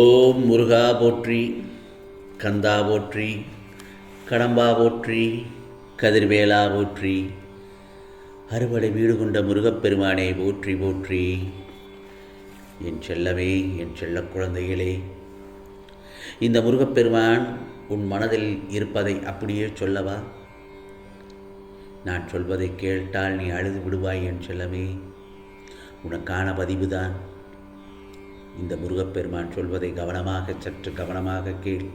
ஓம் முருகா போற்றி கந்தா போற்றி கடம்பா போற்றி கதிர்வேலா போற்றி அறுவடை வீடு கொண்ட முருகப்பெருமானை போற்றி போற்றி. என் செல்லமே என் செல்ல குழந்தைகளே இந்த முருகப்பெருமான் உன் மனதில் இருப்பதை அப்படியே சொல்லவா? நான் சொல்வதை கேட்டால் நீ அழுது விடுவாய் என் செல்லமே. உனக்கான பதிவுதான். இந்த முருகப்பெருமான் சொல்வதை கவனமாக சற்று கவனமாக கேள்.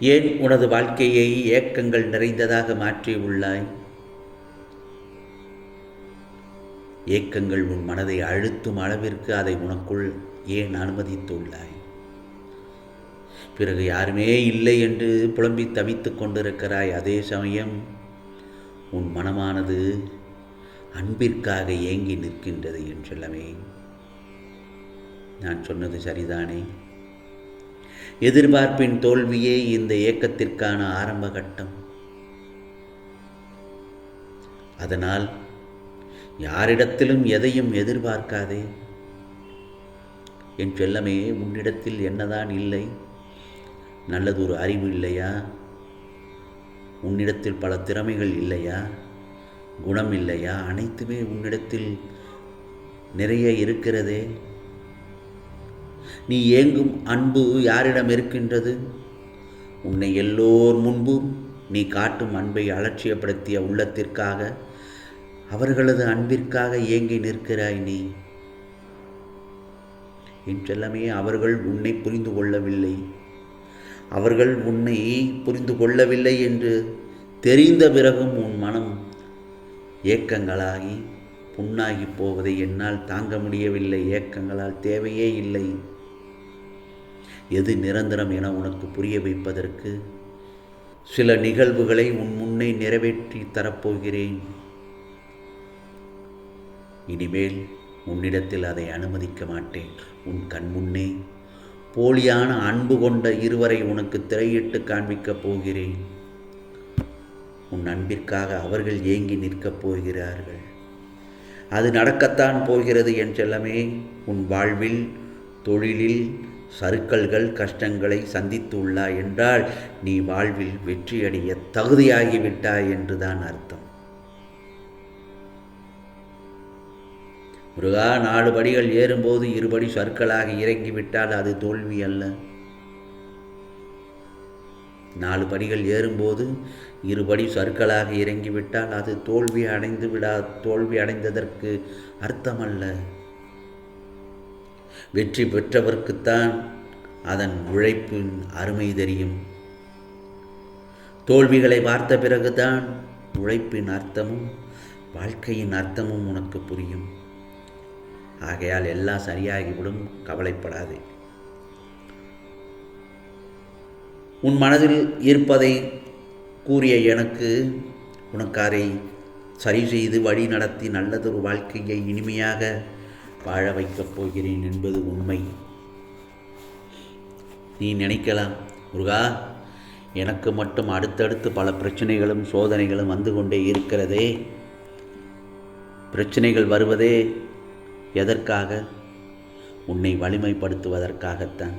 ஏன் உனது வாழ்க்கையை ஏக்கங்கள் நிறைந்ததாக மாற்றி உள்ளாய்? ஏக்கங்கள் உன் மனதை அழுத்தும் அளவிற்கு அதை உனக்குள் ஏன் அனுமதித்துள்ளாய்? பிறகு யாருமே இல்லை என்று புலம்பி தவித்துக் கொண்டிருக்கிறாய். அதே சமயம் உன் மனமானது அன்பிற்காக ஏங்கி நிற்கின்றது என்றெல்லாமே நான் சொன்னது சரிதானே? எதிர்பார்ப்பின் தோல்வியே இந்த ஏக்கத்திற்கான ஆரம்ப கட்டம். அதனால் யாரிடத்திலும் எதையும் எதிர்பார்க்காதே. என் செல்லமே உன்னிடத்தில் என்னதான் இல்லை? நல்லது ஒரு அறிவு இல்லையா? உன்னிடத்தில் பல திறமைகள் இல்லையா? குணம் இல்லையா? அனைத்துமே உன்னிடத்தில் நிறைய இருக்கிறதே. நீ ஏங்கும் அன்பு யாரிடம் இருக்கின்றது? உன்னை எல்லோர் முன்பும் நீ காட்டும் அன்பை அலட்சியப்படுத்திய உள்ளத்திற்காக அவர்களது அன்பிற்காக ஏங்கி நிற்கிறாய் நீ. என்றெல்லாமே அவர்கள் உன்னை புரிந்து கொள்ளவில்லை. அவர்கள் உன்னை புரிந்து கொள்ளவில்லை என்று தெரிந்த பிறகும் உன் மனம் ஏக்கங்களாகி புண்ணாகி போவதை என்னால் தாங்க முடியவில்லை. ஏக்கங்களால் தேவையே இல்லை. எது நிரந்தரம் என உனக்கு புரிய வைப்பதற்கு? சில நிகழ்வுகளை உன் முன்னே நிறைவேற்றி தரப்போகிறேன். இனிமேல் உன்னிடத்தில் அதை அனுமதிக்க மாட்டேன். உன் கண் முன்னே போலியான அன்பு கொண்ட இருவரை உனக்கு திரையிட்டு காண்பிக்கப் போகிறேன். உன் அன்பிற்காக அவர்கள் ஏங்கி நிற்கப் போகிறார்கள். அது நடக்கத்தான் போகிறது என்றெல்லாமே உன் வாழ்வில் தொழிலில் சருக்கல்கள் கஷ்டங்களை சந்தித்துள்ளாய் என்றால் நீ வாழ்வில் வெற்றியடைய தகுதியாகிவிட்டாய் என்றுதான் அர்த்தம். முருகா நாலு படிகள் ஏறும்போது இருபடி சர்க்கலாக இறங்கிவிட்டால் அது தோல்வி அல்ல. நாலு படிகள் ஏறும்போது இருபடி சர்க்கலாக இறங்கிவிட்டால் அது தோல்வி அடைந்து விடா தோல்வி அடைந்ததற்கு அர்த்தமல்ல. வெற்றி பெற்றவர்க்குத்தான் அதன் உழைப்பின் அருமை தெரியும். தோல்விகளை பார்த்த பிறகுதான் உழைப்பின் அர்த்தமும் வாழ்க்கையின் அர்த்தமும் உனக்கு புரியும். ஆகையால் எல்லாம் சரியாகிவிடும் கவலைப்படாதே. உன் மனதில் இருப்பதை கூறிய எனக்கு உனக்கு அதை சரி செய்து வழி நடத்தி நல்லதொரு வாழ்க்கையை இனிமையாக வாழ வைக்கப் போகிறேன் என்பது உண்மை. நீ நினைக்கலாம் முருகா எனக்கு மட்டும் அடுத்தடுத்து பல பிரச்சனைகளும் சோதனைகளும் வந்து கொண்டே இருக்கிறதே. பிரச்சனைகள் வருவதே எதற்காக? உன்னை வலிமைப்படுத்துவதற்காகத்தான்.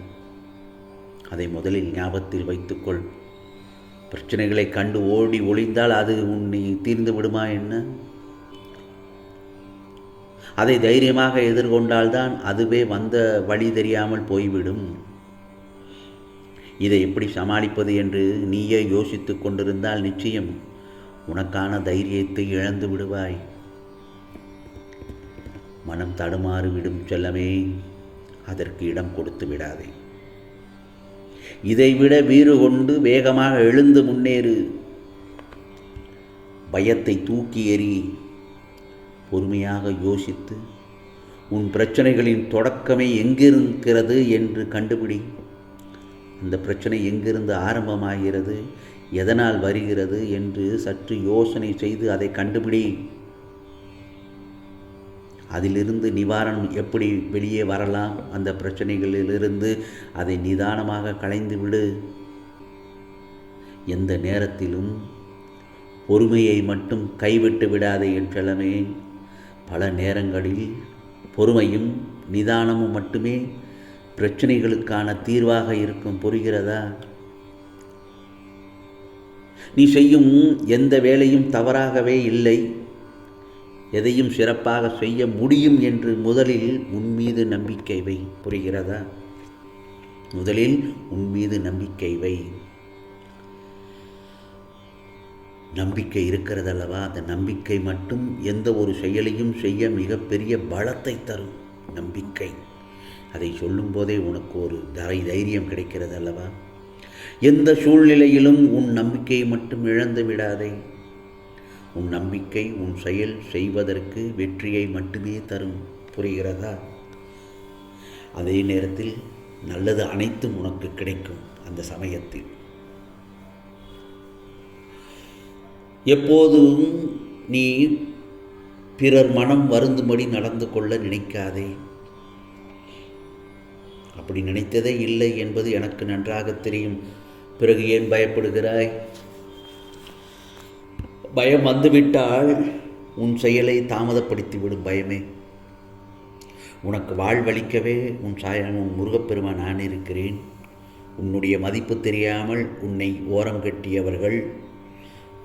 அதை முதலில் ஞாபகத்தில் வைத்துக்கொள். பிரச்சனைகளை கண்டு ஓடி ஒளிந்தால் அது உன்னை தீர்ந்து விடுமா என்ன? அதை தைரியமாக எதிர்கொண்டால்தான் அதுவே வந்த வழி தெரியாமல் போய்விடும். இதை எப்படி சமாளிப்பது என்று நீயே யோசித்து கொண்டிருந்தால் நிச்சயம். உனக்கான தைரியத்தை இழந்து விடுவாய். மனம் தடுமாறிவிடும் செல்லமே அதற்கு இடம் கொடுத்து விடாதே. இதைவிட வீறு கொண்டு வேகமாக எழுந்து முன்னேறு. பயத்தை தூக்கி எறி பொறுமையாக யோசித்து உன் பிரச்சனைகளின் தொடக்கமே எங்கிருக்கிறது? என்று கண்டுபிடி. அந்த பிரச்சனை எங்கிருந்து ஆரம்பமாகிறது? எதனால் வருகிறது? என்று சற்று யோசனை செய்து அதை கண்டுபிடி. அதிலிருந்து நிவாரணம் எப்படி வெளியே வரலாம்? அந்த பிரச்சனைகளிலிருந்து அதை நிதானமாக களைந்து விடு. எந்த நேரத்திலும் பொறுமையை மட்டும் கைவிட்டு விடாதே என்றெல்லாமே பல நேரங்களில் பொறுமையும் நிதானமும் மட்டுமே பிரச்சனைகளுக்கான தீர்வாக இருக்கும். புரிகிறதா? நீ செய்யும் எந்த வேலையும் தவறாகவே இல்லை. எதையும் சிறப்பாக செய்ய முடியும் என்று முதலில் உன் மீது நம்பிக்கை வை. புரிகிறதா? முதலில் உன் மீது நம்பிக்கை வை. நம்பிக்கை இருக்கிறதல்லவா? அந்த நம்பிக்கை மட்டும் எந்த ஒரு செயலையும் செய்ய மிகப்பெரிய பலத்தை தரும். நம்பிக்கை. அதை சொல்லும்போதே உனக்கு ஒரு தரை தைரியம் கிடைக்கிறது அல்லவா எந்த சூழ்நிலையிலும் உன் நம்பிக்கையை மட்டும் இழந்து விடாதே. உன் நம்பிக்கை உன் செயல் செய்வதற்கு வெற்றியை மட்டுமே தரும். புரிகிறதா? அதே நேரத்தில் நல்லது அனைத்தும் உனக்கு கிடைக்கும். அந்த சமயத்தில். எப்போதும் நீ பிறர் மனம் வருந்தும்படி நடந்து கொள்ள நினைக்காதே. அப்படி நினைத்ததே இல்லை என்பது எனக்கு நன்றாக தெரியும். பிறகு ஏன் பயப்படுகிறாய்? பயம் வந்துவிட்டால் உன் செயலை தாமதப்படுத்திவிடும் பயமே. உனக்கு வாழ்வளிக்கவே உன் சாயம் உன் முருகப்பெருமான் நான் இருக்கிறேன். உன்னுடைய மதிப்பு தெரியாமல் உன்னை ஓரம் கட்டியவர்கள்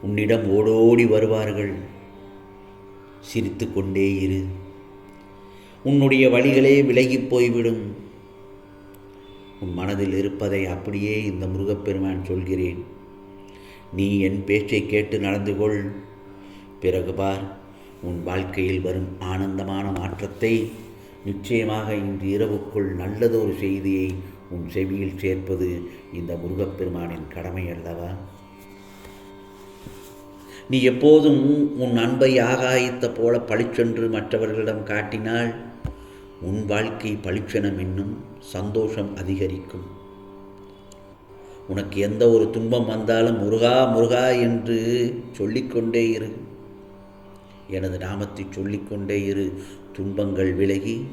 உன்னிடம் ஓடோடி வருவார்கள். சிரித்து கொண்டே இரு. உன்னுடைய வழிகளே விலகிப் போய்விடும். உன் மனதில் இருப்பதை அப்படியே இந்த முருகப்பெருமான் சொல்கிறேன். நீ என் பேச்சை கேட்டு நடந்து கொள். பிறகு பார் உன் வாழ்க்கையில் வரும் ஆனந்தமான மாற்றத்தை நிச்சயமாக இன்று இரவுக்குள் நல்லதொரு செய்தியை உன் செவியில் சேர்ப்பது இந்த முருகப்பெருமானின் கடமை அல்லவா? நீ எப்போதும் உன் அன்பை ஆகாயத்த போல பளிச்சென்று மற்றவர்களிடம் காட்டினால் உன் வாழ்க்கை பளிச்செனம் என்னும் சந்தோஷம் அதிகரிக்கும். உனக்கு எந்த ஒரு துன்பம் வந்தாலும் முருகா முருகா என்று சொல்லிக்கொண்டே இரு. எனது நாமத்தை சொல்லிக்கொண்டே இரு. துன்பங்கள் விலகி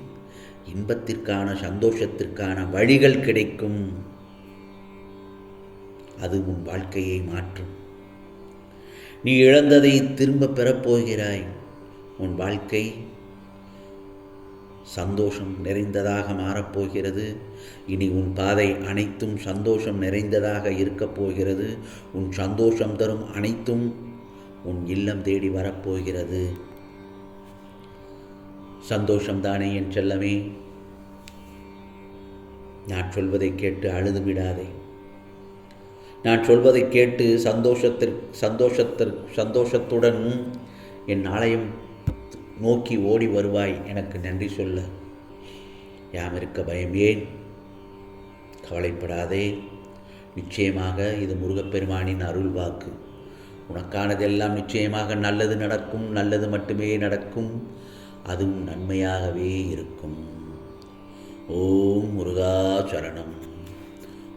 இன்பத்திற்கான சந்தோஷத்திற்கான வழிகள் கிடைக்கும். அது உன் வாழ்க்கையை மாற்றும். நீ இழந்ததை திரும்ப பெறப்போகிறாய். உன் வாழ்க்கை சந்தோஷம் நிறைந்ததாக மாறப்போகிறது. இனி உன் பாதை அனைத்தும் சந்தோஷம் நிறைந்ததாக இருக்கப் போகிறது. உன் சந்தோஷம் தரும் அனைத்தும் உன் இல்லம் தேடி வரப்போகிறது. சந்தோஷம்தானே என் செல்லமே? நான் சொல்வதை கேட்டு அழுது விடாதே நான் சொல்வதை கேட்டு சந்தோஷத்திற்கு சந்தோஷத்திற்கு சந்தோஷத்துடன் என் ஆலயம் நோக்கி ஓடி வருவாய். எனக்கு நன்றி சொல்ல. யாம் இருக்க பயம் ஏன்? கவலைப்படாதே. நிச்சயமாக இது முருகப்பெருமானின் அருள் வாக்கு. உனக்கானதெல்லாம் நிச்சயமாக நல்லது நடக்கும். நல்லது மட்டுமே நடக்கும். அதுவும் நன்மையாகவே இருக்கும். ஓம் முருகா சரணம்.